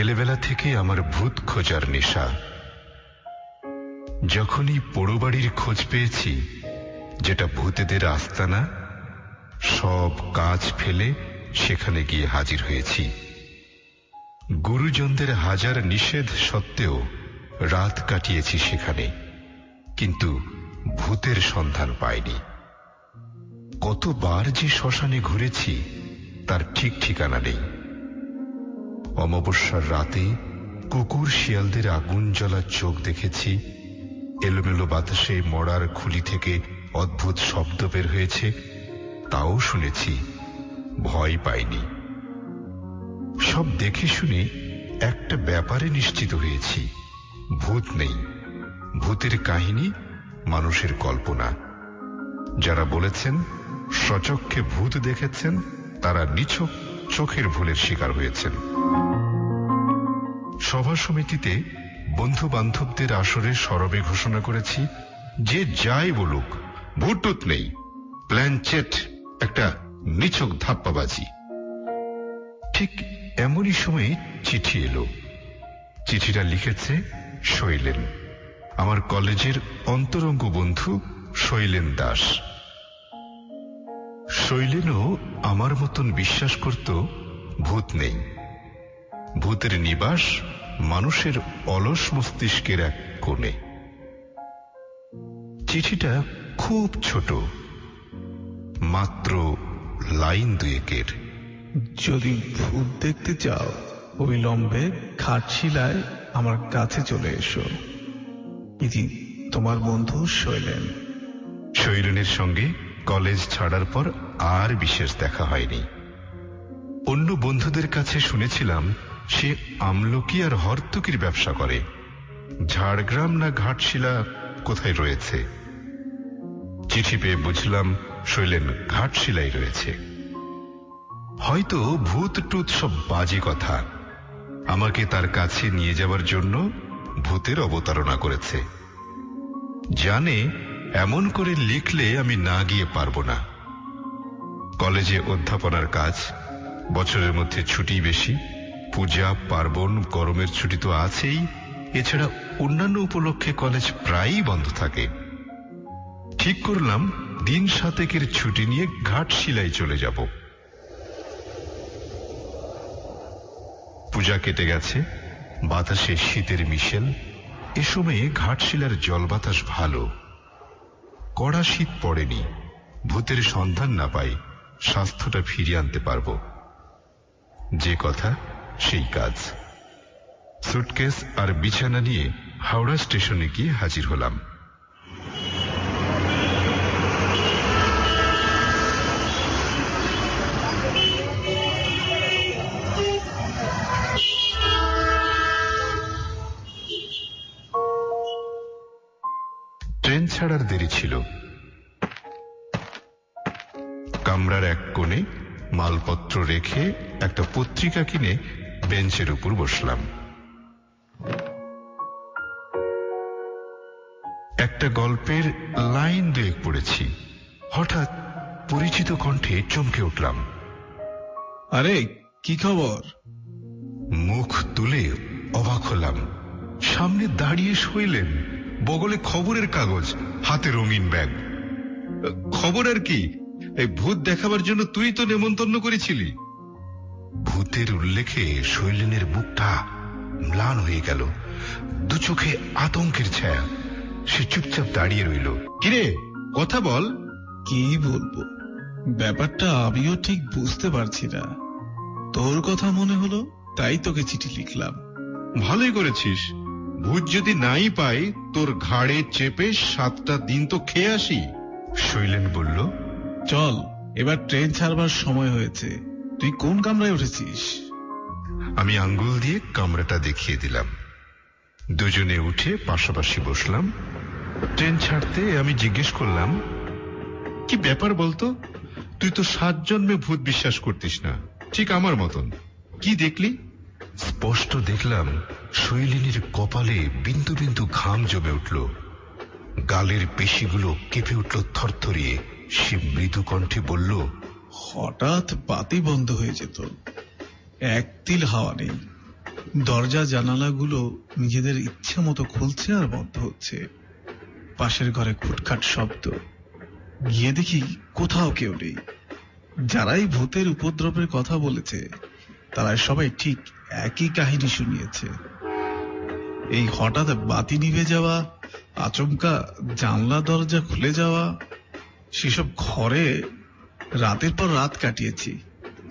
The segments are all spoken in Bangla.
ছেলেবেলা থেকে আমার ভূত খোঁজার নেশা। যখনই পোড়োবাড়ির খোঁজ পেয়েছি, যেটা ভূতেদের আস্তানা, সব কাজ ফেলে সেখানে গিয়ে হাজির হয়েছি। গুরুজনদের হাজার নিষেধ সত্ত্বেও রাত কাটিয়েছি সেখানে, কিন্তু ভূতের সন্ধান পাইনি। কতবার যে শ্মশানে ঘুরেছি, তার ঠিক ঠিকানা নেই। অমাবস্যার রাতে কুকুর শিয়ালদের আগুন জ্বলার চোখ দেখেছি। এলোমেলো বাতাসে মরার খুলি থেকে অদ্ভুত শব্দ বের হয়েছে, তাও শুনেছি, ভয় পাইনি। সব দেখে শুনে একটা ব্যাপারে নিশ্চিত হয়েছি, ভূত নেই। ভূতের কাহিনী মানুষের কল্পনা। যারা বলেছেন, সচক্ষে ভূত দেখেছেন, তারা নিছক চোখের ভুলের শিকার হয়েছেন। সভা সমিতিতে বন্ধু বান্ধবদের আসরে সরবে ঘোষণা করেছি, যে যাই বলুক ভুটুত নেই, প্ল্যানচেট, একটা নিছক ধাপ্পাবাজি। ঠিক এমনই সময়ে চিঠি এলো। চিঠিটা লিখেছে শৈলেন। আমার কলেজের অন্তরঙ্গ বন্ধু শৈলেন দাস। শৈলেনও আমার মতন বিশ্বাস করত ভূত নেই। ভূতের নিবাস মানুষের অলস মস্তিষ্কের এক কোণে। চিঠিটা খুব ছোট মাত্র লাইন দুয়েকের। যদি ভূত দেখতে চাও অবিলম্বে খাটশিলায় আমার কাছে চলে এসো। ইতি তোমার বন্ধু শৈলেন। শৈলেনের সঙ্গে কলেজ ছাড়ার পর আর বিশেষ দেখা হয়নি। অন্য বন্ধুদের কাছে শুনেছিলাম, সে আমলকি আর হর্তকির ব্যবসা করে। ঝাড়গ্রাম না ঘাটশিলা কোথায় রয়েছে? চিঠি পেয়ে বুঝলাম শৈলেন ঘাটশিলাই রয়েছে। হয়তো ভূত টুত সব বাজে কথা। আমাকে তার কাছে নিয়ে যাওয়ার জন্য ভূতের অবতারণা করেছে। জানে এমন করে লিখলে আমি না গিয়ে পারব না। কলেজে অধ্যাপনার কাজ, বছরের মধ্যে ছুটি বেশি, পূজা, পার্বণ, গরমের ছুটি তো আছেই, এছাড়া অন্যান্য উপলক্ষে কলেজ প্রায়ই বন্ধ থাকে। ঠিক করলাম, দিন সাতেকের ছুটি নিয়ে ঘাটশিলায় চলে যাব। পূজা কেটে গেছে, বাতাসে শীতের মিশেল, এ সময়ে ঘাটশিলার জল বাতাস ভালো। কড়া শীত পড়েনি। ভূতের সন্ধান না পাই স্বাস্থ্যটা ফিরিয়ে আনতে পারব। যে কথা, সেই কাজ। সুটকেস আর বিছানা নিয়ে হাওড়া স্টেশনে গিয়ে হাজির হলাম। ছাড়ার দেরি ছিল। কামরার এক কোণে মালপত্র রেখে একটা পত্রিকা কিনে বেঞ্চের উপর বসলাম। একটা গল্পের লাইন দুয়েক পড়েছি। হঠাৎ পরিচিত কণ্ঠে চমকে উঠলাম। আরে কি খবর? মুখ তুলে অবাক হলাম। সামনে দাঁড়িয়ে শইলেন বগলে খবরের কাগজ হাতে রঙিন ব্যাগ। খবর আর কি? এই ভূত দেখাবার জন্য তুই তো নেমন্তন্ন করেছিলি। ভূতের উল্লেখে শৈলেনের বুকটা ম্লান হয়ে গেল। দু চোখে আতঙ্কের ছায়া। সে চুপচাপ দাঁড়িয়ে রইল। কিরে কথা বল। কি বলব? ব্যাপারটা আমিও ঠিক বুঝতে পারছি না। তোর কথা মনে হলো তাই তোকে চিঠি লিখলাম। ভালোই করেছিস। ভূত যদি নাই পাই তোর ঘাড়ে চেপে সাতটা দিন তো খেয়ে আসি। শৈলেন বলল চল এবার ট্রেন ছাড়বার সময় হয়েছে। তুই কোন কামরায় উঠেছিস? আমি আঙ্গুল দিয়ে কামরাটা দেখিয়ে দিলাম। দুজনে উঠে পাশাপাশি বসলাম। ট্রেন ছাড়তে আমি জিজ্ঞেস করলাম কি ব্যাপার বলতো? তুই তো সাত জন্মে ভূত বিশ্বাস করতিস না। ঠিক আমার মতন। কি দেখলি? স্পষ্ট দেখলাম শৈলিনীর কপালে বিন্দু বিন্দু ঘাম জমে উঠল। গালের পেশিগুলো কেঁপে উঠল থরথরিয়ে সে মৃদু কণ্ঠে বলল, হঠাৎ বাতি বন্ধ হয়ে যেত। এক তিল হাওয়া নেই। দরজা জানালাগুলো নিজেদের ইচ্ছে মতো খুলছে আর বন্ধ হচ্ছে। পাশের ঘরে খুটখাট শব্দ। গিয়ে দেখি কোথাও কেউ নেই। যারাই ভূতের উপদ্রবের কথা বলেছে, তারা সবাই ঠিক একই কাহিনী শুনিয়েছে। এই হঠাৎ বাতি নিভে যাওয়া, আচমকা জানলা দরজা খুলে যাওয়া, সেসব ঘরে রাতের পর রাত কাটিয়েছি,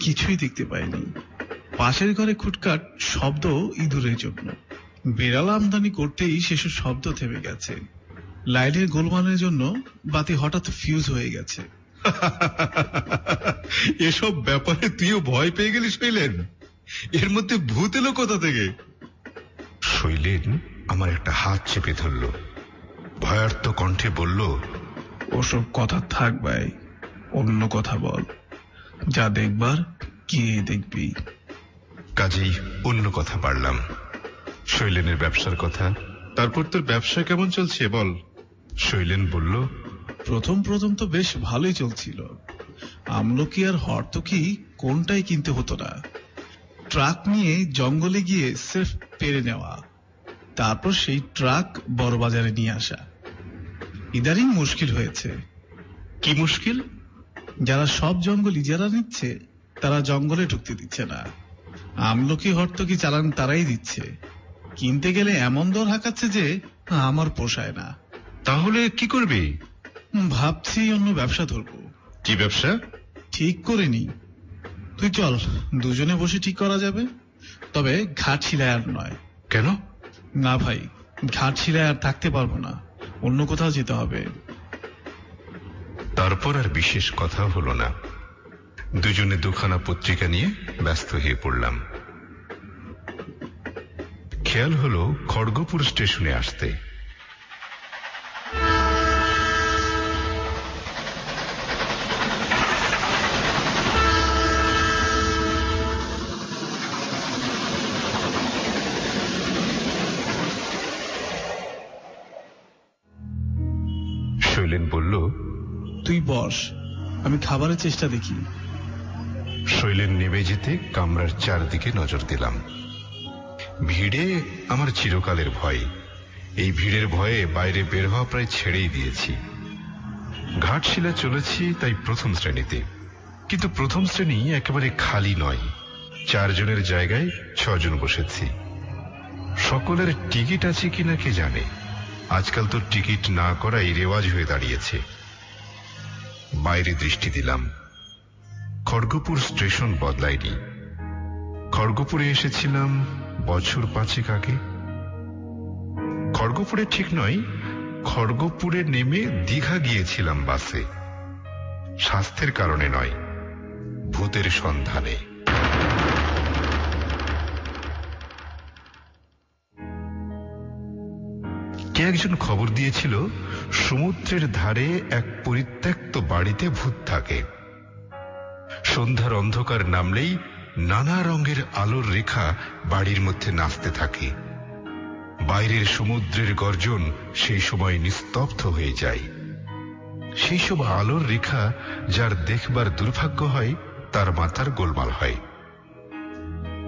কিছুই দেখতে পাইনি। পাশের ঘরে খুটকাট শব্দ ইঁদুরের জন্য। বেড়াল আমদানি করতেই সেসব শব্দ থেমে গেছে। লাইটের গোলমালের জন্য বাতি হঠাৎ ফিউজ হয়ে গেছে। এসব ব্যাপারে তুইও ভয় পেয়ে গেলি শৈলেন। এর মধ্যে ভূত এলো কোথা থেকে? শৈলেন আমার একটা হাত চেপে ধরল। ভয়ার্থ কণ্ঠে বলল ওসব কথা থাক ভাই অন্য কথা বল। যা দেখবার গিয়ে দেখবি। কাজেই অন্য কথা পারলাম। শৈলেনের ব্যবসার কথা। তারপর তোর ব্যবসা কেমন চলছে বল? শৈলেন বলল প্রথম প্রথম তো বেশ ভালোই চলছিল। আমলকি আর হর্তকি কোনটাই কিনতে হতো না। ট্রাক নিয়ে জঙ্গলে গিয়ে সেফ পেরে নেওয়া। তারপর সেই ট্রাক বড় বাজারে নিয়ে আসা। ইদারিং মুশকিল হয়েছে। কি মুশকিল? যারা সব জঙ্গল ইজারা নিচ্ছে তারা জঙ্গলে ঢুকতে দিচ্ছে না। আমলকি হর্তকি চালান তারাই দিচ্ছে। কিনতে গেলে এমন দর হাঁকাচ্ছে যে আমার পোষায় না। তাহলে কি করবি? ভাবছি অন্য ব্যবসা ধরবো। কি ব্যবসা? ঠিক করিনি তুই চল দুজনে বসে ঠিক করা যাবে। তবে ঘাট শিলায় আর নয়। কেন? না ভাই, ঘাট শিলায় আর থাকতে পারব না। অন্য কোথাও যেতে হবে। তারপর আর বিশেষ কথা হলো না। দুজনে দুখানা পত্রিকা নিয়ে ব্যস্ত হয়ে পড়লাম। খেয়াল হলো খড়গপুর স্টেশনে আসতে। খাবারের চেষ্টা দেখি। শৈলেন নেমে যেতে কামরার চারদিকে নজর দিলাম। ভিড়ে আমার চিরকালের ভয়। এই ভিড়ের ভয়ে বাইরে বের হওয়া প্রায় ছেড়েই দিয়েছি। ঘাটশিলা চলেছি তাই প্রথম শ্রেণীতে। কিন্তু প্রথম শ্রেণি একেবারে খালি নয়। চারজনের জায়গায় ছজন বসেছি। সকলের টিকিট আছে কিনা কে জানে? আজকাল তো টিকিট না করাই রেওয়াজ হয়ে দাঁড়িয়েছে। বাইরে দৃষ্টি দিলাম। খড়গপুর স্টেশন বদলায়নি খড়গপুরে এসেছিলাম বছর পাঁচেক আগে। খড়গপুরে ঠিক নয়, খড়গপুরে নেমে দীঘা গিয়েছিলাম বাসে। স্বাস্থ্যের কারণে নয়, ভূতের সন্ধানে। একজন খবর দিয়েছিল, সমুদ্রের ধারে এক পরিত্যক্ত বাড়িতে ভূত থাকে। সন্ধ্যার অন্ধকার নামলেই নানা রঙের আলোর রেখা বাড়ির মধ্যে নাচতে থাকে। বাইরের সমুদ্রের গর্জন সেই সময় নিস্তব্ধ হয়ে যায়। সেই সব আলোর রেখা যার দেখবার দুর্ভাগ্য হয়, তার মাথার গোলমাল হয়।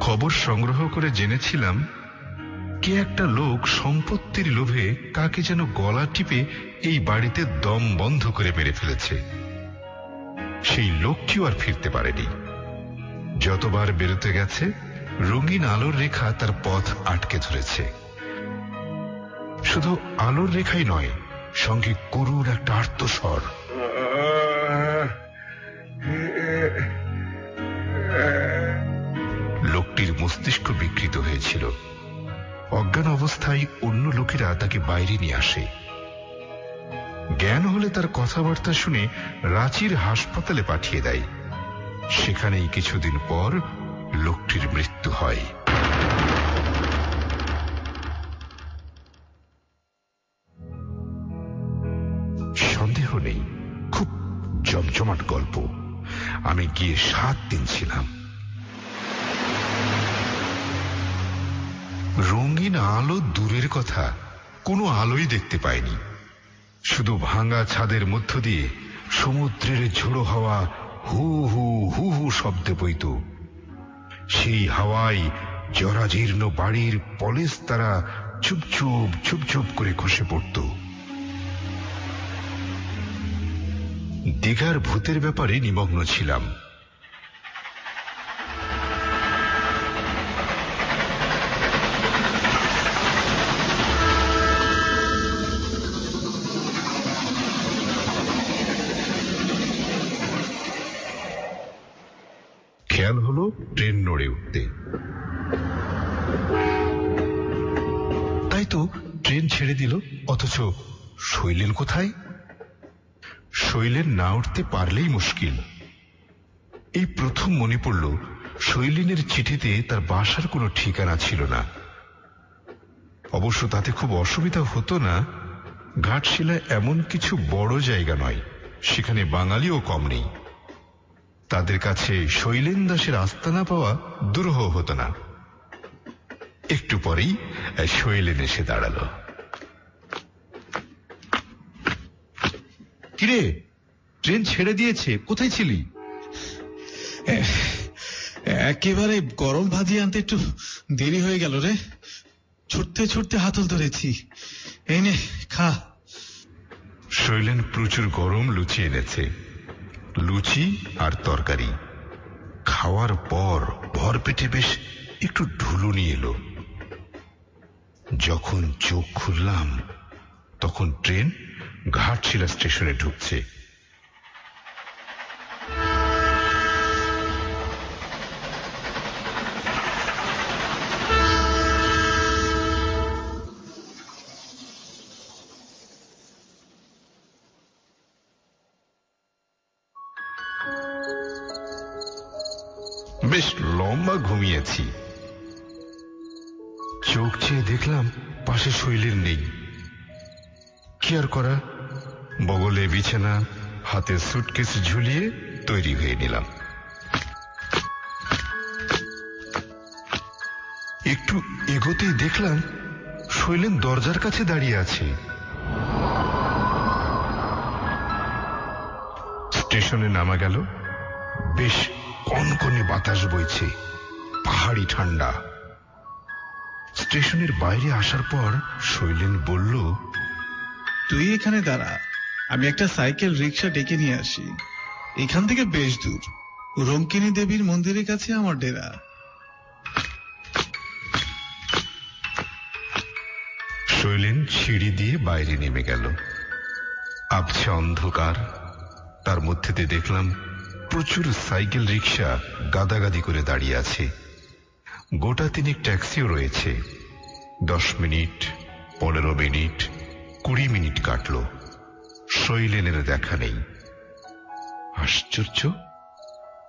খবর সংগ্রহ করে জেনেছিলাম কে একটা লোক সম্পত্তির লোভে কাকে যেন গলা টিপে এই বাড়িতে দম বন্ধ করে মেরে ফেলেছে। সেই লোকটিও আর ফিরতে পারেনি। যতবার বেরোতে গেছে, রঙিন আলোর রেখা তার পথ আটকে ধরেছে। শুধু আলোর রেখাই নয়, সঙ্গে করুণ একটা আর্তস্বর। লোকটির মস্তিষ্ক বিকৃত হয়েছিল। অজ্ঞান অবস্থায় অন্য লোকেরা তাকে বাইরে নিয়ে আসে। জ্ঞান হলে তার কথাবার্তা শুনে রাঁচির হাসপাতালে পাঠিয়ে দেয়। সেখানেই কিছুদিন পর লোকটির মৃত্যু হয়। সন্দেহ নেই, খুব জমজমাট গল্প। আমি গিয়ে সাত দিন ছিলাম। রঙিন আলো দূরের কথা, কোনো আলোই দেখতে পাইনি। শুধু ভাঙা ছাদের মধ্য দিয়ে সমুদ্রের ঝোড়ো হাওয়া হু হু হু হু শব্দে বইত। সেই হাওয়ায় জরাজীর্ণ বাড়ির পলেস তারা চুপ চুপ চুপ চুপ করে খসে পড়ত। দীঘার ভূতের ব্যাপারে নিমগ্ন ছিলাম। শৈলেন না উঠতে পারলেই মুশকিল। এই প্রথম মনে পড়ল, শৈলিনের চিঠিতে তার বাসার কোনো ঠিকানা ছিল না। অবশ্য তাতে খুব অসুবিধা হতো না, ঘাটশিলা এমন কিছু বড় জায়গা নয়, সেখানে বাঙালিও কম নেই। তাদের কাছে শৈলেন দাসের আস্তানা পাওয়া দুরহ হতো না। একটু পরেই শৈলেন এসে দাঁড়াল। কিরে? ট্রেন ছেড়ে দিয়েছে। কোথায় ছিলি? একেবারে গরম ভাজি আনতে একটু দেরি হয়ে গেল রে। ছুটতে ছুটতে হাতল ধরেছি। এই নে খা। শৈলেন প্রচুর গরম লুচি এনেছে। লুচি আর তরকারি। খাওয়ার পর ভর পেটে বেশ একটু ঢুলুনি এলো। যখন চোখ খুললাম তখন ট্রেন ঘাটশিলা স্টেশনে ঢুকছে। বেশ লম্বা ঘুমিয়েছি। চোখ চেয়ে দেখলাম পাশে শৈলের নেই। কি আর করা, বগলে বিছানা, হাতে সুটকেস ঝুলিয়ে তৈরি হয়ে নিলাম। একটু এগোতেই দেখলাম শৈলেন দরজার কাছে দাঁড়িয়ে আছে। স্টেশনে নামা গেল। বেশ কনকনে বাতাস বইছে, পাহাড়ি ঠান্ডা। স্টেশনের বাইরে আসার পর শৈলেন বলল তুই এখানে দাঁড়া। আমি একটা সাইকেল রিক্সা ডেকে নিয়ে আসি। এখান থেকে বেশ দূর। রঙ্কিনী দেবীর মন্দিরের কাছে আমার ডেরা। শৈলেন সিঁড়ি দিয়ে বাইরে নেমে গেল। আবছে অন্ধকার। তার মধ্যে দিয়ে দেখলাম প্রচুর সাইকেল রিক্সা গাদাগাদি করে দাঁড়িয়ে আছে। গোটা তিনেক ট্যাক্সিও রয়েছে। দশ মিনিট, পনেরো মিনিট কুড়ি মিনিট কাটল। শৈলেনের দেখা নেই। আশ্চর্য,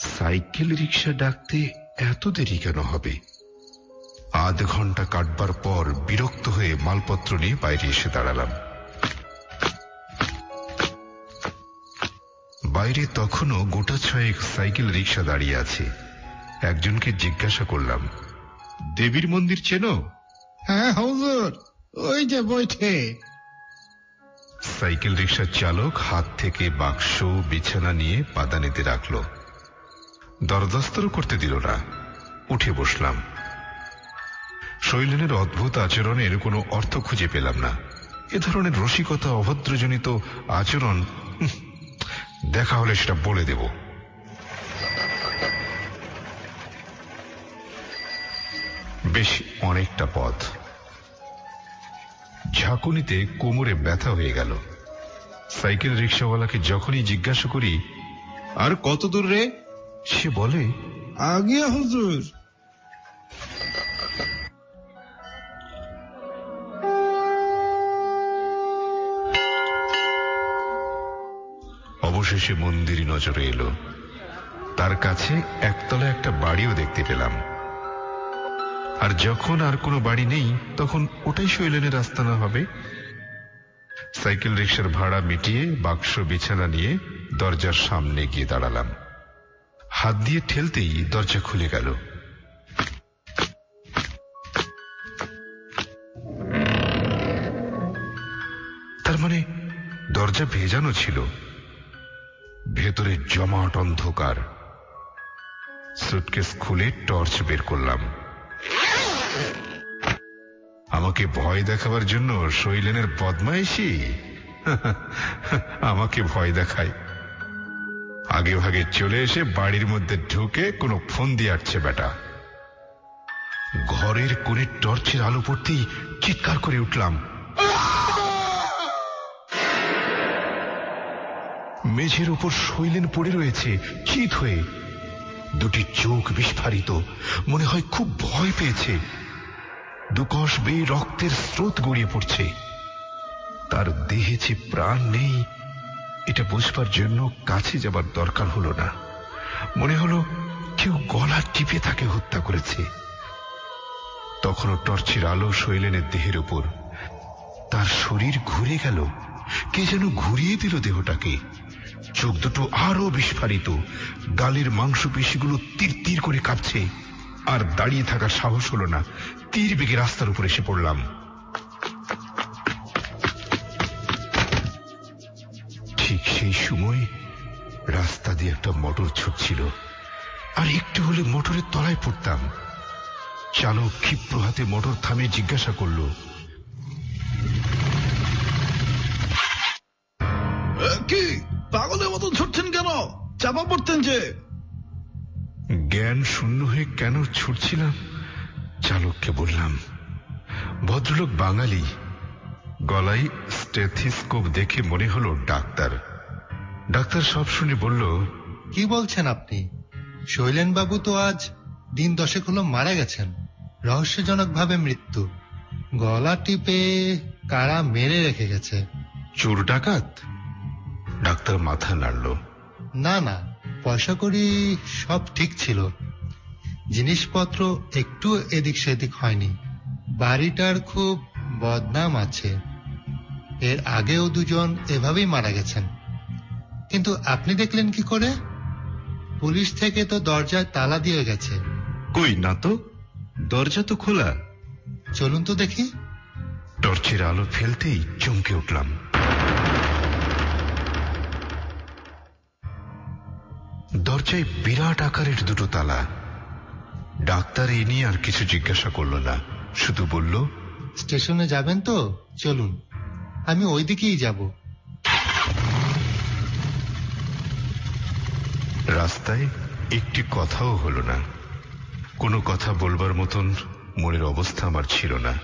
সাইকেল রিক্সা ডাকতে এত দেরি কেন হবে? আধ ঘণ্টা কাটবার পর বিরক্ত হয়ে মালপত্র নিয়ে বাইরে এসে দাঁড়ালাম। বাইরে তখনও গোটা ছয়েক সাইকেল রিক্সা দাঁড়িয়ে আছে। একজনকে জিজ্ঞাসা করলাম, দেবীর মন্দির চেনো? হ্যাঁ হুজুর, ওই যে বইঠে সাইকেল রিক্সার চালক হাত থেকে বাক্স, বিছানা নিয়ে পাদানিতে রাখল। দরদস্তর করতে দিল না। উঠে বসলাম। শৈলেনের অদ্ভুত আচরণের কোনো অর্থ খুঁজে পেলাম না। এ ধরনের রসিকতা অভদ্রজনিত আচরণ দেখা হলে সেটা বলে দেব। বেশ, অনেকটা পথ। ঝাঁকুনিতে কোমরে ব্যথা হয়ে গেল। সাইকেল রিক্সাওয়ালাকে যখনই জিজ্ঞাসা করি, আর কত দূর রে? সে বলে, আগে হুজুর। অবশেষে মন্দিরই নজরে এলো। তার কাছে একতলা একটা বাড়িও দেখতে পেলাম। আর যখন আর কোনো বাড়ি নেই, তখন ওটাই শৈলেনের আস্তানা হবে। সাইকেল রিক্সার ভাড়া মিটিয়ে, বাক্স বিছানা নিয়ে দরজার সামনে গিয়ে দাঁড়ালাম। হাত দিয়ে ঠেলতেই দরজা খুলে গেল। তার মানে দরজা ভেজানো ছিল। ভেতরে জমাট অন্ধকার। সুটকেস খুলে টর্চ বের করলাম। আমাকে ভয় দেখাবার জন্য শৈলেনের বদমাইশি? আমাকে ভয় দেখায়। আগে ভাগে চলে এসে বাড়ির মধ্যে ঢুকে কোনো ফোন দিয়ে আটছে বেটা। ঘরের কোণে টর্চের আলো পড়তেই চিৎকার করে উঠলাম। মেঝের উপর শৈলেন পড়ে রয়েছে, চিত হয়ে। দুটি চোখ বিস্ফারিত। মনে হয় খুব ভয় পেয়েছে। দুকশ বেয়ে রক্তের স্রোত গড়িয়ে পড়ছে। তার দেহে যে প্রাণ নেই, এটা বুঝবার জন্য কাছে যাবার দরকার হলো না। মনে হলো কেউ গলা টিপে তাকে হত্যা করেছে। তখনও টর্চের আলো শৈলেনের দেহের উপর। তার শরীর ঘুরে গেল। কে যেন ঘুরিয়ে দিল দেহটাকে। চোখ দুটো আরও বিস্ফারিত। গালের মাংসপেশিগুলো তীর তীর করে কাঁপছে। আর দাঁড়িয়ে থাকার সাহস হলো না। তীর বেগে রাস্তার উপর এসে পড়লাম। ঠিক সেই সময় রাস্তা দিয়ে একটা মোটর ছুটছিল। আর একটু হলে মোটরের তলায় পড়তাম। চালক ক্ষিপ্র হাতে মোটর থামে জিজ্ঞাসা করল পাগলের মতো ছুটছেন কেন? চাপা পড়তেন যে। জ্ঞান শূন্য হয়ে কেন ছুটছিলাম? চালককে বললাম ভদ্রলোক বাঙালি। গলায় স্টেথিস্কোপ দেখে মনে হলো ডাক্তার। ডাক্তার সব শুনে বলল কি বলছেন আপনি? শৈলেন বাবু তো আজ দিন দশেক হলো মারা গেছেন। রহস্যজনকভাবে মৃত্যু। গলা টিপে কারা মেরে রেখে গেছে? চোর ডাকাত? ডাক্তার মাথা নাড়ল। না না পয়সা করি সব ঠিক ছিল। জিনিসপত্র একটু এদিক সেদিক হয়নি। বাড়িটার খুব বদনাম আছে। এর আগেও দুজন এভাবেই মারা গেছেন। কিন্তু আপনি দেখলেন কি করে? পুলিশ থেকে তো দরজায় তালা দিয়ে গেছে। কই না তো? দরজা তো খোলা। চলুন তো দেখি। টর্চের আলো ফেলতেই চমকে উঠলাম। দরজায় বিরাট আকারের দুটো তালা। ডাক্তার এ নিয়ে আর কিছু জিজ্ঞাসা করল না। শুধু বলল স্টেশনে যাবেন তো? চলুন। আমি ওই দিকেই যাব। রাস্তায় একটি কথাও হলো না। কোনো কথা বলবার মতন মনের অবস্থা আমার ছিল না।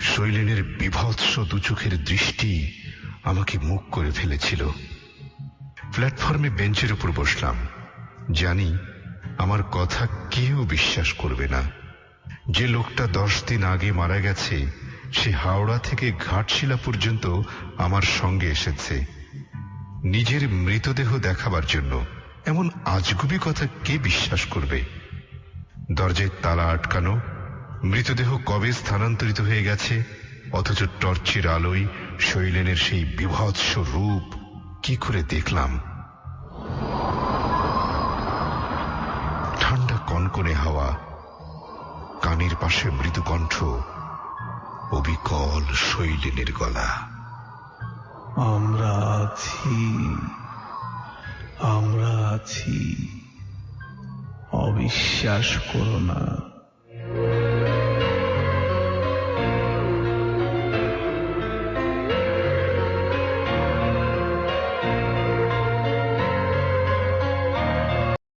শৈলেনের বিভৎস দুচোখের দৃষ্টি আমাকে মুখ করে ফেলেছিল। প্ল্যাটফর্মে বেঞ্চের উপর বসলাম। জানি আমার কথা কেউ বিশ্বাস করবে না। যে লোকটা দশ দিন আগে মারা গেছে, সে হাওড়া থেকে ঘাটশিলা পর্যন্ত আমার সঙ্গে এসেছে। নিজের মৃতদেহ দেখাবার জন্য এমন আজগুবি কথা কে বিশ্বাস করবে? দরজায় তালা আটকানো, মৃতদেহ কবে স্থানান্তরিত হয়ে গেছে, অথচ টর্চের আলোয় শৈলেনের সেই বিভৎস রূপ কি করে দেখলাম? ঠান্ডা কনকনে হাওয়া, কানের পাশে মৃদু কণ্ঠ, অবিকল শৈলেনের গলা। আমরা আছি আমরা আছি, অবিশ্বাস করো না।